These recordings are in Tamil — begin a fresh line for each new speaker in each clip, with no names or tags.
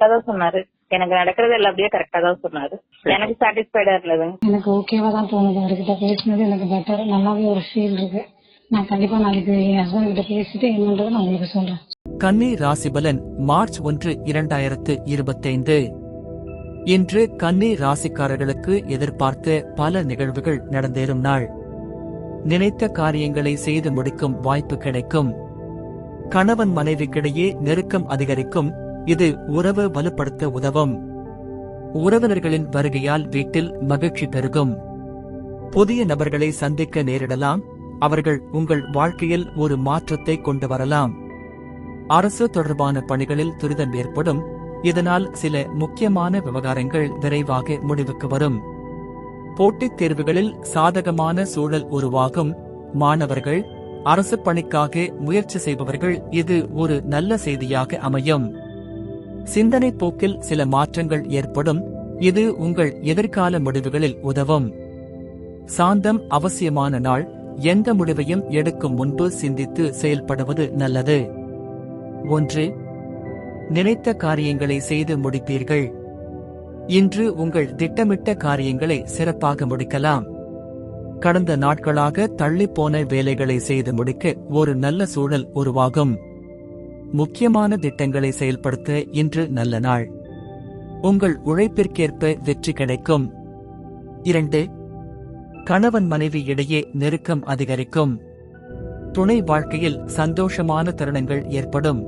கரெக்டா தான் சொன்னாரு. எனக்கு நடக்கிறது எல்லாம் அப்படியே கரெக்டா தான் சொன்னாரு. எனக்கு சாட்டிஸ்ஃபைடா இருந்ததுங்க
எனக்கு ஓகேவா தான் தோணுது. அவர்கிட்ட பேசினது எனக்கு பெட்டர் நல்லாவே ஒரு ஃபீல் இருக்கு. நான் கண்டிப்பா நாளைக்கு என் ஹஸ்பண்ட் கிட்ட பேசிட்டு என்னன்றதை நான் உங்களுக்கு சொல்றேன்.
கன்னி ராசிபலன் மார்ச் ஒன்று இரண்டாயிரத்து இருபத்தைந்து. இன்று கன்னி ராசிக்காரர்களுக்கு எதிர்பார்த்த பல நிகழ்வுகள் நடந்தேறும் நாள். நினைத்த காரியங்களை செய்து முடிக்கும் வாய்ப்பு கிடைக்கும். கணவன் மனைவிக்கிடையே நெருக்கம் அதிகரிக்கும். இது உறவு வலுப்படுத்த உதவும். உறவினர்களின் வருகையால் வீட்டில் மகிழ்ச்சி பெருகும். புதிய நபர்களை சந்திக்க நேரிடலாம். அவர்கள் உங்கள் வாழ்க்கையில் ஒரு மாற்றத்தை கொண்டு வரலாம். அரசு தொடர்பான பணிகளில் துரிதம் ஏற்படும். இதனால் சில முக்கியமான விவகாரங்கள் விரைவாக முடிவுக்கு வரும். போட்டித் தேர்வுகளில் சாதகமான சூழல் உருவாகும். மாணவர்கள் அரசு பணிக்காக முயற்சி செய்பவர்கள் இது ஒரு நல்ல செய்தியாக அமையும். சிந்தனை போக்கில் சில மாற்றங்கள் ஏற்படும். இது உங்கள் எதிர்கால முடிவுகளில் உதவும். சாந்தம் அவசியமான நாள். எந்த முடிவையும் எடுக்கும் முன்பு சிந்தித்து செயல்படுவது நல்லது. ஒன்று நினைத்த காரியங்களை செய்து முடிப்பீர்கள். இன்று உங்கள் திட்டமிட்ட காரியங்களை சிறப்பாக முடிக்கலாம். கடந்த நாட்களாக தள்ளிப்போன வேலைகளை செய்து முடிக்க ஒரு நல்ல சூழல் உருவாகும். முக்கியமான திட்டங்களை செயல்படுத்த இன்று நல்ல நாள். உங்கள் உழைப்பிற்கேற்ப வெற்றி கிடைக்கும். இரண்டு கணவன் மனைவி இடையே நெருக்கம் அதிகரிக்கும். துணை வாழ்க்கையில் சந்தோஷமான தருணங்கள் ஏற்படும்.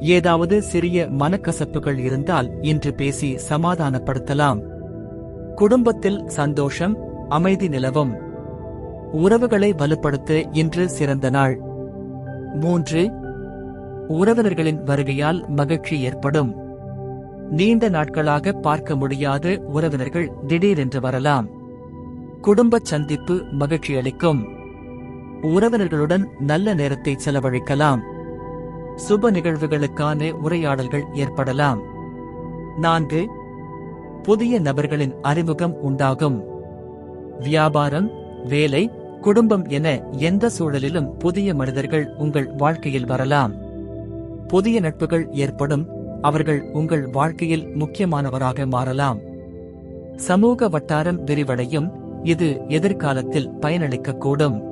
ஏதாவது சிறிய மனக்கசப்புகள் இருந்தால் இன்று பேசி சமாதானப்படுத்தலாம். குடும்பத்தில் சந்தோஷம் அமைதி நிலவும். உறவுகளை வலுப்படுத்த இன்று சிறந்த நாள். மூன்று உறவினர்களின் வருகையால் மகிழ்ச்சி ஏற்படும். நீண்ட நாட்களாக பார்க்க முடியாத உறவினர்கள் திடீரென்று வரலாம். குடும்ப சந்திப்பு மகிழ்ச்சி அளிக்கும். உறவினர்களுடன் நல்ல நேரத்தை செலவழிக்கலாம். சுப நிகழ்வுகளுக்கான உரையாடல்கள் ஏற்படலாம். நான்கு புதிய நபர்களின் அறிமுகம் உண்டாகும். வியாபாரம் வேலை குடும்பம் என எந்த சூழலிலும் புதிய மனிதர்கள் உங்கள் வாழ்க்கையில் வரலாம். புதிய நட்புகள் ஏற்படும். அவர்கள் உங்கள் வாழ்க்கையில் முக்கியமானவராக மாறலாம். சமூக வட்டாரம் விரிவடையும். இது எதிர்காலத்தில் பயனளிக்கக்கூடும்.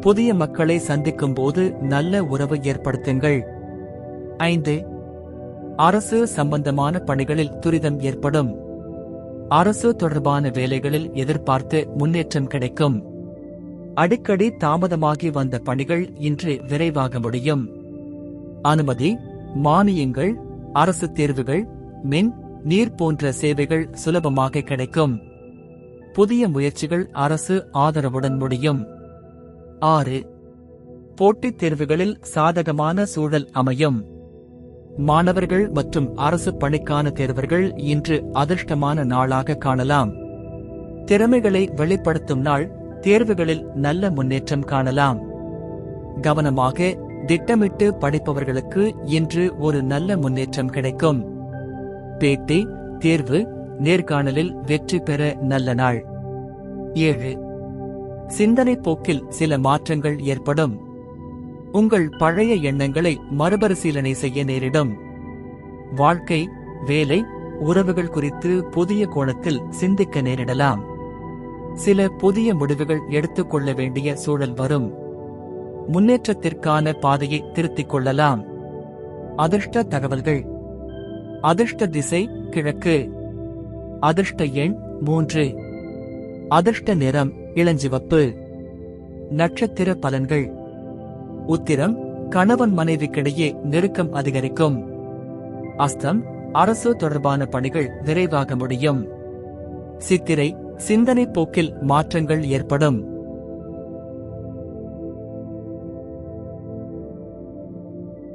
புதிய மக்களை சந்திக்கும் போது நல்ல உறவு ஏற்படுத்துங்கள். ஐந்து. அரசு சம்பந்தமான பணிகளில் துரிதம் ஏற்படும். அரசு தொடர்பான வேலைகளில் எதிர்பார்த்து முன்னேற்றம் கிடைக்கும். அடிக்கடி தாமதமாகி வந்த பணிகள் இன்று விரைவாக முடியும். அனுமதி மானியங்கள் அரசு தேர்வுகள் மின் நீர் போன்ற சேவைகள் சுலபமாக கிடைக்கும். புதிய முயற்சிகள் அரசு ஆதரவுடன் முடியும். ஆறு போட்டித் தேர்வுகளில் சாதகமான சூழல் அமையும். மாணவர்கள் மற்றும் அரசு பணிக்கான தேர்வர்கள் இன்று அதிர்ஷ்டமான நாளாக காணலாம். திறமைகளை வெளிப்படுத்தும் நாள் தேர்வுகளில் நல்ல முன்னேற்றம் காணலாம். கவனமாக திட்டமிட்டு படிப்பவர்களுக்கு இன்று ஒரு நல்ல முன்னேற்றம் கிடைக்கும். பேட்டி தேர்வு நேர்காணலில் வெற்றி பெற நல்ல நாள். ஏழு. சிந்தனை போக்கில் சில மாற்றங்கள் ஏற்படும். உங்கள் பழைய எண்ணங்களை மறுபரிசீலனை செய்ய நேரிடும். வாழ்க்கை வேலை உறவுகள் குறித்து புதிய கோணத்தில் சிந்திக்க நேரிடலாம். சில புதிய முடிவுகள் எடுத்துக்கொள்ள வேண்டிய சூழல் வரும். முன்னேற்றத்திற்கான பாதையை திருத்திக் கொள்ளலாம். அதிர்ஷ்ட தகவல்கள். அதிர்ஷ்ட திசை கிழக்கு. அதிர்ஷ்ட எண் மூன்று. அதிர்ஷ்ட நிறம் இளஞ்சிவப்பு. நட்சத்திர பலன்கள். உத்திரம் கணவன் மனைவிக்கிடையே நெருக்கம் அதிகரிக்கும். அஸ்தம் அரசு தொடர்பான பணிகள் விரைவாக முடியும். சித்திரை சிந்தனை போக்கில் மாற்றங்கள் ஏற்படும்.